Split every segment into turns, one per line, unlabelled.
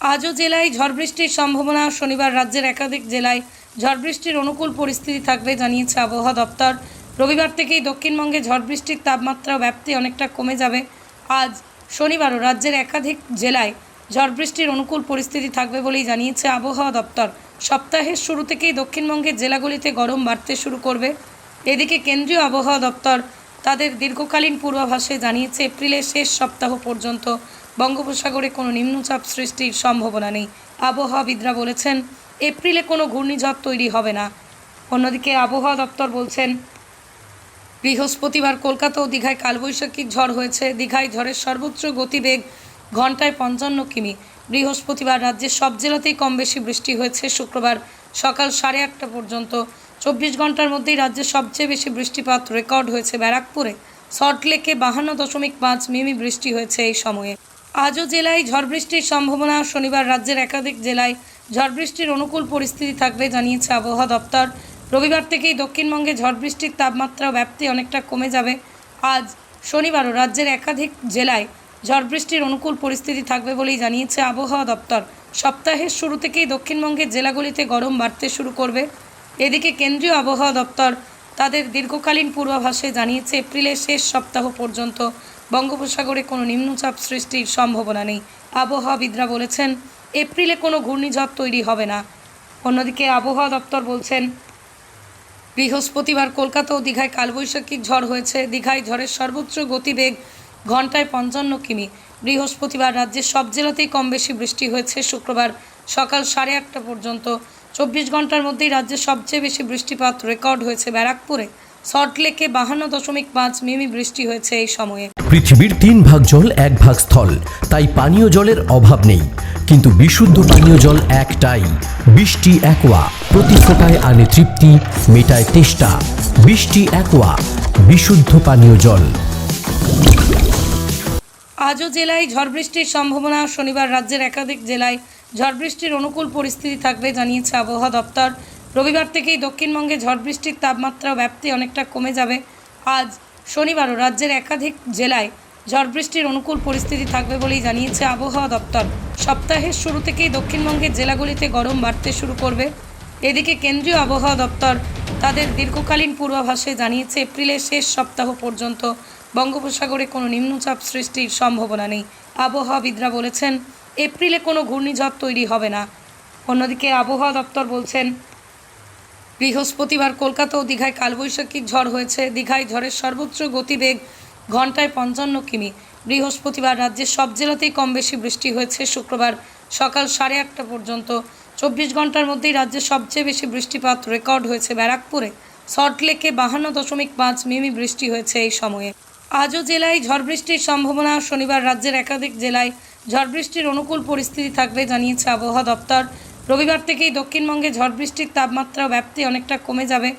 আজও জেলায় ঝড় বৃষ্টির সম্ভাবনা। শনিবার রাজ্যের একাধিক জেলায় ঝড় বৃষ্টির অনুকূল পরিস্থিতি থাকবে জানিয়েছে আবহাওয়া দপ্তর। রবিবার থেকেই দক্ষিণবঙ্গে ঝড় বৃষ্টির তাপমাত্রা ব্যাপ্তি অনেকটা কমে যাবে। আজ শনিবারও রাজ্যের একাধিক জেলায় ঝড় বৃষ্টির অনুকূল পরিস্থিতি থাকবে বলেই জানিয়েছে আবহাওয়া দপ্তর। সপ্তাহের শুরু থেকেই দক্ষিণবঙ্গের জেলাগুলিতে গরম বাড়তে শুরু করবে। এদিকে কেন্দ্রীয় আবহাওয়া দপ্তর তাদের দীর্ঘকালীন পূর্বাভাসে জানিয়েছে, এপ্রিলের শেষ সপ্তাহ পর্যন্ত বঙ্গোপসাগরে কোনো নিম্নচাপ সৃষ্টির সম্ভাবনা নেই। আবহাওয়াবিদরা বলেছেন, এপ্রিলে কোনো ঘূর্ণিঝড় তৈরি হবে না। অন্যদিকে আবহাওয়া দপ্তর বলছেন, বৃহস্পতিবার কলকাতা ও দীঘায় কালবৈশাখীর ঝড় হয়েছে। দীঘায় ঝড়ের সর্বোচ্চ গতিবেগ ঘন্টায় পঞ্চান্ন কিমি। বৃহস্পতিবার রাজ্যের সব জেলাতেই কম বেশি বৃষ্টি হয়েছে। শুক্রবার সকাল সাড়ে আটটা পর্যন্ত চব্বিশ ঘণ্টার মধ্যেই রাজ্যের সবচেয়ে বেশি বৃষ্টিপাত রেকর্ড হয়েছে ব্যারাকপুরে। সল্টলেকে বাহান্ন দশমিক পাঁচ মিমি বৃষ্টি হয়েছে এই সময়ে। আজও জেলায় ঝড় বৃষ্টির সম্ভাবনা। শনিবার রাজ্যের একাধিক জেলায় ঝড় বৃষ্টির অনুকূল পরিস্থিতি থাকবে জানিয়েছে আবহাওয়া দপ্তর। রবিবার থেকেই দক্ষিণবঙ্গে ঝড় বৃষ্টির তাপমাত্রা ব্যাপ্তি অনেকটা কমে যাবে। আজ শনিবারও রাজ্যের একাধিক জেলায় ঝড় বৃষ্টির অনুকূল পরিস্থিতি থাকবে বলেই জানিয়েছে আবহাওয়া দপ্তর। সপ্তাহের শুরু থেকেই দক্ষিণবঙ্গের জেলাগুলিতে গরম বাড়তে শুরু করবে। এদিকে কেন্দ্রীয় আবহাওয়া দপ্তর তাদের দীর্ঘকালীন পূর্বাভাসে জানিয়েছে, এপ্রিলের শেষ সপ্তাহ পর্যন্ত বঙ্গোপসাগরে কোনো নিম্নচাপ সৃষ্টির সম্ভাবনা নেই। আবহাওয়াবিদরা বলেছেন, এপ্রিলে কোনো ঘূর্ণিঝড় তৈরি হবে না। অন্যদিকে আবহাওয়া দপ্তর বলছেন, বৃহস্পতিবার কলকাতা ও দীঘায় কালবৈশাখীর ঝড় হয়েছে। দীঘায় ঝড়ের সর্বোচ্চ গতিবেগ ঘন্টায় পঞ্চান্ন কিমি। বৃহস্পতিবার রাজ্যের সব জেলাতেই কম বেশি বৃষ্টি হয়েছে। শুক্রবার সকাল সাড়ে আটটা পর্যন্ত। চব্বিশ ঘণ্টার মধ্যেই রাজ্যের সবচেয়ে বেশি বৃষ্টিপাত রেকর্ড হয়েছে ব্যারাকপুরে। সল্টলেকে বাহান্ন দশমিক পাঁচ মিমি বৃষ্টি হয়েছে এই সময়ে।
পৃথিবীর তিন ভাগ জল এক ভাগ স্থল। তাই পানীয় জলের অভাব নেই। কিন্তু বিশুদ্ধ পানীয় জল একটাই। বৃষ্টি একোয়া। প্রতি ফোটায় আনে তৃপ্তি মেটায় তেষ্টা। বৃষ্টি একোয়া। বিশুদ্ধ পানীয় জল।
আজও জেলায় ঝড় বৃষ্টির সম্ভাবনা। শনিবার রাজ্যের একাধিক জেলায় ঝড় বৃষ্টির অনুকূল পরিস্থিতি থাকবে জানিয়েছে আবহাওয়া দপ্তর। রবিবার থেকেই দক্ষিণবঙ্গে ঝড় বৃষ্টির তাপমাত্রা ব্যাপ্তি অনেকটা কমে যাবে। আজ শনিবারও রাজ্যের একাধিক জেলায় ঝড় বৃষ্টির অনুকূল পরিস্থিতি থাকবে বলেই জানিয়েছে আবহাওয়া দপ্তর। সপ্তাহের শুরু থেকেই দক্ষিণবঙ্গের জেলাগুলিতে গরম বাড়তে শুরু করবে। এদিকে কেন্দ্রীয় আবহাওয়া দপ্তর তাদের দীর্ঘকালীন পূর্বাভাসে জানিয়েছে, এপ্রিলের শেষ সপ্তাহ পর্যন্ত বঙ্গোপসাগরে কোনো নিম্নচাপ সৃষ্টির সম্ভাবনা নেই। আবহাওয়াবিদরা বলেছেন, এপ্রিলে কোনো ঘূর্ণিঝড় তৈরি হবে না। অন্যদিকে আবহাওয়া দপ্তর বলছেন বৃহস্পতিবার কলকাতা ও দীঘায় কালবৈশাখীর ঝড় হয়েছে। দীঘায় ঝড়ের সর্বোচ্চ গতিবেগ ঘন্টায় পঞ্চান্ন কিমি। বৃহস্পতিবার রাজ্যের সব জেলাতেই কম বেশি বৃষ্টি হয়েছে। শুক্রবার সকাল সাড়ে আটটা পর্যন্ত চব্বিশ ঘণ্টার মধ্যেই রাজ্যের সবচেয়ে বেশি বৃষ্টিপাত রেকর্ড হয়েছে ব্যারাকপুরে। সল্টলেকে বাহান্ন দশমিক পাঁচ মিমি বৃষ্টি হয়েছে এই সময়ে। আজও জেলায় ঝড় বৃষ্টির সম্ভাবনা। শনিবার রাজ্যের একাধিক জেলায় ঝড় বৃষ্টির অনুকূল পরিস্থিতি থাকবে, জানিয়েছে আবহাওয়া দপ্তর। রবিবার থেকেই দক্ষিণবঙ্গে ঝড় বৃষ্টির তাপমাত্রা ব্যাপ্তি অনেকটা কমে যাবে।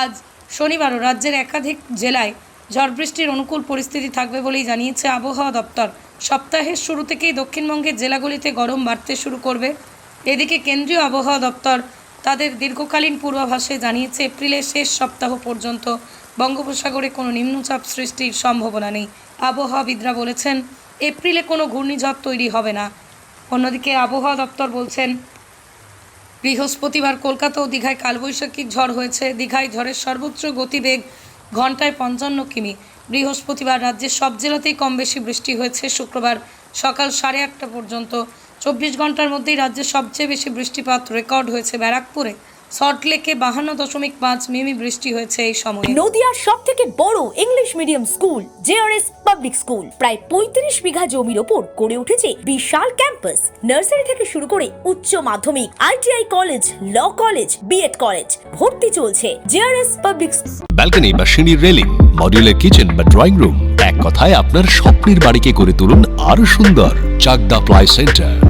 আজ শনিবারও রাজ্যের একাধিক জেলায় ঝড় বৃষ্টির অনুকূল পরিস্থিতি থাকবে বলেই জানিয়েছে আবহাওয়া দপ্তর। সপ্তাহের শুরু থেকেই দক্ষিণবঙ্গের জেলাগুলিতে গরম বাড়তে শুরু করবে। এদিকে কেন্দ্রীয় আবহাওয়া দপ্তর তাদের দীর্ঘকালীন পূর্বাভাসে জানিয়েছে, এপ্রিলের শেষ সপ্তাহ পর্যন্ত বঙ্গোপসাগরে কোনো নিম্নচাপ সৃষ্টির সম্ভাবনা নেই। আবহাওয়াবিদরা বলেছেন, এপ্রিলে কোনো ঘূর্ণিঝড় তৈরি হবে না। অন্যদিকে আবহাওয়া দপ্তর বলছেন বৃহস্পতিবার কলকাতা ও দীঘায় কালবৈশাখীর ঝড় হয়েছে। দীঘায় ঝড়ের সর্বোচ্চ গতিবেগ ঘন্টায় পঞ্চান্ন কিমি। বৃহস্পতিবার রাজ্যের সব জেলাতেই কম বেশি বৃষ্টি হয়েছে। শুক্রবার সকাল সাড়ে আটটা পর্যন্ত। চব্বিশ ঘণ্টার মধ্যেই রাজ্যের সবচেয়ে বেশি বৃষ্টিপাত রেকর্ড হয়েছে ব্যারাকপুরে। সল্টলেকে বাহান্ন দশমিক পাঁচ মিমি বৃষ্টি হয়েছে এই সময়ে।
নদিয়ার সব থেকে বড় English medium school JRS public school. প্রায় পঁয়ত্রিশ বিঘা জমির ওপর গড়ে উঠেছে বিশাল ক্যাম্পাস। নার্সারি থেকে শুরু করে উচ্চ মাধ্যমিক ITI college law college BEd college ভর্তি চলছে জেআরএস পাবলিক
ব্যালকনি বা সিঁড়ির রেলিং মডিউলার কিচেন বা ড্রয়িং রুম এক কথায় আপনার স্বপ্নের বাড়িকে করে তুলুন আরও সুন্দর Chakdah ply centre.